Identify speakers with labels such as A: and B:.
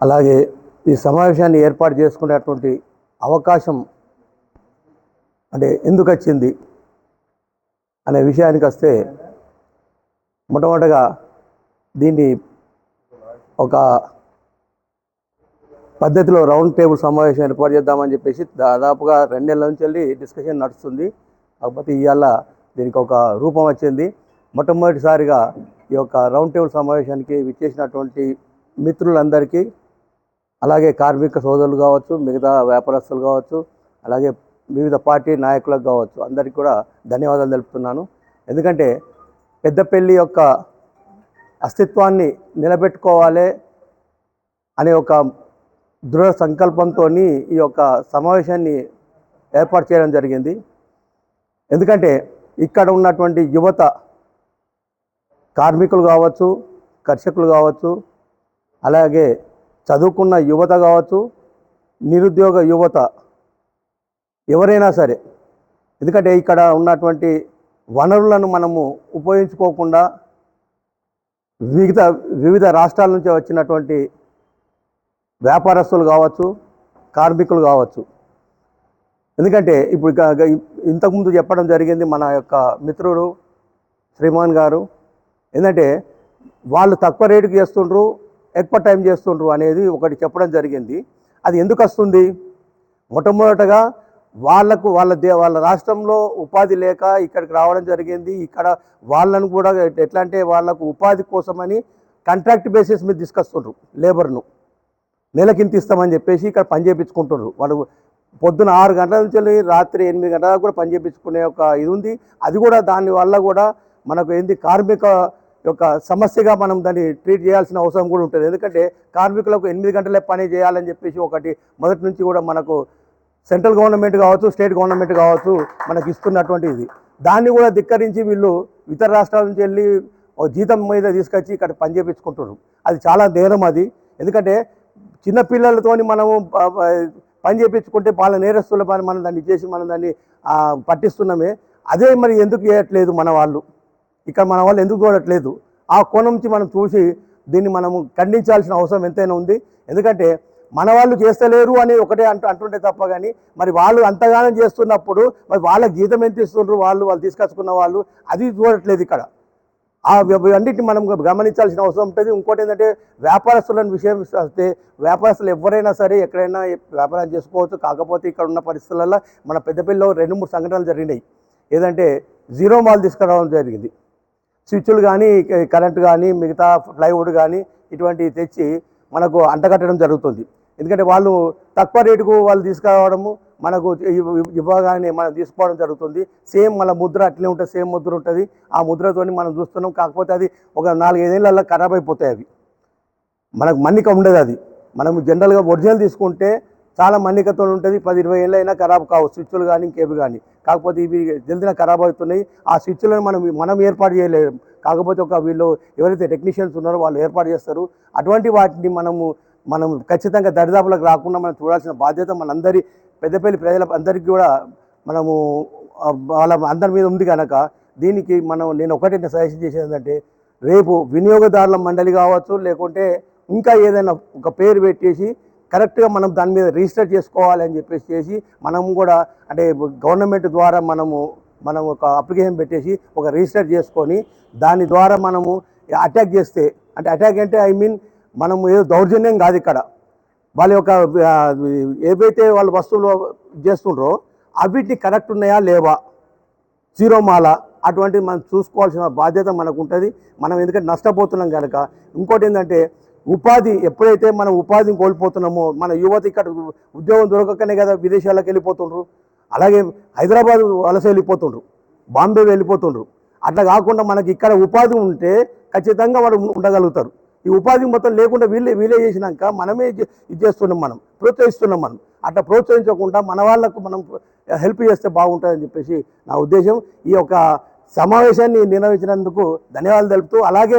A: అలాగే ఈ సమావేశాన్ని ఏర్పాటు చేసుకునేటువంటి అవకాశం అంటే ఎందుకు వచ్చింది అనే విషయానికి వస్తే మొట్టమొదటగా దీన్ని ఒక పద్ధతిలో రౌండ్ టేబుల్ సమావేశం ఏర్పాటు చేద్దామని చెప్పేసి దాదాపుగా రెండు నుంచి వెళ్ళి డిస్కషన్ నడుస్తుంది. కాకపోతే ఇవాళ దీనికి ఒక రూపం వచ్చింది. మొట్టమొదటిసారిగా ఈ యొక్క రౌండ్ టేబుల్ సమావేశానికి విచ్చేసినటువంటి మిత్రులందరికీ అలాగే కార్మిక సోదరులు కావచ్చు మిగతా వ్యాపారస్తులు కావచ్చు అలాగే వివిధ పార్టీ నాయకులకు కావచ్చు అందరికీ కూడా ధన్యవాదాలు తెలుపుతున్నాను. ఎందుకంటే పెద్దపల్లి యొక్క అస్తిత్వాన్ని నిలబెట్టుకోవాలి అనే ఒక దృఢ సంకల్పంతో ఈ యొక్క సమావేశాన్ని ఏర్పాటు చేయడం జరిగింది. ఎందుకంటే ఇక్కడ ఉన్నటువంటి యువత కార్మికులు కావచ్చు కర్షకులు కావచ్చు అలాగే చదువుకున్న యువత కావచ్చు నిరుద్యోగ యువత ఎవరైనా సరే. ఎందుకంటే ఇక్కడ ఉన్నటువంటి వనరులను మనము ఉపయోగించుకోకుండా వివిధ వివిధ రాష్ట్రాల నుంచి వచ్చినటువంటి వ్యాపారస్తులు కావచ్చు కార్మికులు కావచ్చు. ఎందుకంటే ఇప్పుడు ఇంతకుముందు చెప్పడం జరిగింది మన యొక్క మిత్రుడు శ్రీమాన్ గారు. ఏంటంటే వాళ్ళు తక్కువ రేటుకి చేస్తుండ్రు ఎక్కువ టైం చేస్తుండ్రు అనేది ఒకటి చెప్పడం జరిగింది. అది ఎందుకు వస్తుంది? మొట్టమొదటగా వాళ్ళకు వాళ్ళ దే వాళ్ళ రాష్ట్రంలో ఉపాధి లేక ఇక్కడికి రావడం జరిగింది. ఇక్కడ వాళ్ళను కూడా ఎట్లా అంటే వాళ్ళకు ఉపాధి కోసమని కాంట్రాక్ట్ బేసిస్ మీద తీసుకొస్తుండ్రు లేబర్ను. నెలకింత ఇస్తామని చెప్పేసి ఇక్కడ పని చేయించుకుంటున్నారు వాళ్ళు పొద్దున ఆరు గంటల నుంచి రాత్రి ఎనిమిది గంటల దాకా కూడా పని చేయించుకునే ఒక ఇది ఉంది. అది కూడా దాని వల్ల కూడా మనకు ఏంది? కార్మిక యొక్క సమస్యగా మనం దాన్ని ట్రీట్ చేయాల్సిన అవసరం కూడా ఉంటుంది. ఎందుకంటే కార్మికులకు ఎనిమిది గంటలే పని చేయాలని చెప్పేసి ఒకటి మొదటి నుంచి కూడా మనకు సెంట్రల్ గవర్నమెంట్ కావచ్చు స్టేట్ గవర్నమెంట్ కావచ్చు మనకి ఇస్తున్నటువంటి ఇది. దాన్ని కూడా ధిక్కరించి వీళ్ళు ఇతర రాష్ట్రాల నుంచి వెళ్ళి జీతం మీద తీసుకొచ్చి ఇక్కడ పని చేయించుకుంటున్నారు అది చాలా నేరం అది. ఎందుకంటే చిన్నపిల్లలతోని మనము పని చేయించుకుంటే వాళ్ళ నేరస్తుల పని మనం దాన్ని చేసి మనం దాన్ని పట్టిస్తున్నామే. అదే మరి ఎందుకు చేయట్లేదు మన వాళ్ళు? ఇక్కడ మన వాళ్ళు ఎందుకు చూడట్లేదు? ఆ కోణం నుంచి మనం చూసి దీన్ని మనము ఖండించాల్సిన అవసరం ఎంతైనా ఉంది. ఎందుకంటే మన వాళ్ళు చేస్తలేరు అని ఒకటే అంటూ అంటుంటే తప్ప కానీ మరి వాళ్ళు అంతగానం చేస్తున్నప్పుడు మరి వాళ్ళకి జీతం ఎంత ఇస్తుండ్రు? వాళ్ళు వాళ్ళు తీసుకొచ్చుకున్న వాళ్ళు అది చూడట్లేదు ఇక్కడ. ఆ అన్నిటిని మనం గమనించాల్సిన అవసరం ఉంటుంది. ఇంకోటి ఏంటంటే వ్యాపారస్తులను విషయం వస్తే వ్యాపారస్తులు ఎవరైనా సరే ఎక్కడైనా వ్యాపారం చేసుకోవచ్చు. కాకపోతే ఇక్కడ ఉన్న పరిస్థితులలో మన పెద్దపల్లిలో రెండు మూడు సంఘటనలు జరిగినాయి. ఏదంటే జీరో మాల్ తీసుకురావడం జరిగింది. స్విచ్లు కానీ కరెంట్ కానీ మిగతా ప్లైవుడ్ కానీ ఇటువంటివి తెచ్చి మనకు అంటగట్టడం జరుగుతుంది. ఎందుకంటే వాళ్ళు తక్కువ రేటుకు వాళ్ళు తీసుకురావడము మనకు ఇవ్వగానే మనం తీసుకోవడం జరుగుతుంది. సేమ్ మన ముద్ర అట్లే ఉంటుంది సేమ్ ముద్ర ఉంటుంది. ఆ ముద్రతోని మనం చూస్తున్నాం. కాకపోతే అది ఒక నాలుగైదేళ్ళల్లో ఖరాబ్ అయిపోతాయి అవి. మనకు మన్నిక ఉండదు అది. మనం జనరల్గా ఒరిజినల్ తీసుకుంటే చాలా మన్నికతో ఉంటుంది. పది ఇరవై ఏళ్ళు అయినా ఖరాబ్ కావు. స్విచ్లు కానీ ఇంకేవి కానీ కాకపోతే ఇవి జల్దిన ఖరాబ్ అవుతున్నాయి. ఆ స్విచ్లను మనం మనం ఏర్పాటు చేయలేము కాకపోతే ఒక వీళ్ళు ఎవరైతే టెక్నీషియన్స్ ఉన్నారో వాళ్ళు ఏర్పాటు చేస్తారు. అటువంటి వాటిని మనము మనం ఖచ్చితంగా దరిదాపులకు రాకుండా మనం చూడాల్సిన బాధ్యత మనందరి పెద్దపల్లి ప్రజల అందరికీ కూడా మనము వాళ్ళ అందరి మీద ఉంది కనుక దీనికి మనం నేను ఒకటి సజెషన్ చేసేది ఏంటంటే రేపు వినియోగదారుల మండలి కావచ్చు లేకుంటే ఇంకా ఏదైనా ఒక పేరు పెట్టేసి కరెక్ట్గా మనం దాని మీద రిజిస్టర్ చేసుకోవాలి అని చెప్పేసి చేసి మనం కూడా అంటే గవర్నమెంట్ ద్వారా మనము మనం ఒక అప్లికేషన్ పెట్టేసి ఒక రిజిస్టర్ చేసుకొని దాని ద్వారా మనము అటాక్ చేస్తే అంటే అటాక్ అంటే ఐ మీన్ మనము ఏదో దౌర్జన్యం కాదు ఇక్కడ. వాళ్ళ యొక్క ఏవైతే వాళ్ళ వస్తువులు చేస్తుండ్రో అవిటిని కరెక్ట్ ఉన్నాయా లేవా? జీరో మాల అటువంటివి మనం చూసుకోవాల్సిన బాధ్యత మనకు ఉంటుంది. మనం ఎందుకంటే నష్టపోతున్నాం కనుక. ఇంకోటి ఏంటంటే ఉపాధి ఎప్పుడైతే మనం ఉపాధిని కోల్పోతున్నామో మన యువత ఇక్కడ ఉద్యోగం దొరకకనే కదా విదేశాలకు వెళ్ళిపోతుండ్రు అలాగే హైదరాబాద్ వలస వెళ్ళిపోతుండ్రు బాంబే వెళ్ళిపోతుండ్రు. అట్లా కాకుండా మనకి ఇక్కడ ఉపాధి ఉంటే ఖచ్చితంగా వాడు ఉండగలుగుతారు. ఈ ఉపాధి మొత్తం లేకుండా వీళ్ళే వీలే చేసినాక మనమే ఇది చేస్తున్నాం మనం ప్రోత్సహిస్తున్నాం మనం. అట్లా ప్రోత్సహించకుండా మన వాళ్ళకు మనం హెల్ప్ చేస్తే బాగుంటుందని చెప్పేసి నా ఉద్దేశం. ఈ యొక్క సమావేశాన్ని నిర్వహించినందుకు ధన్యవాదాలు తెలుపుతూ అలాగే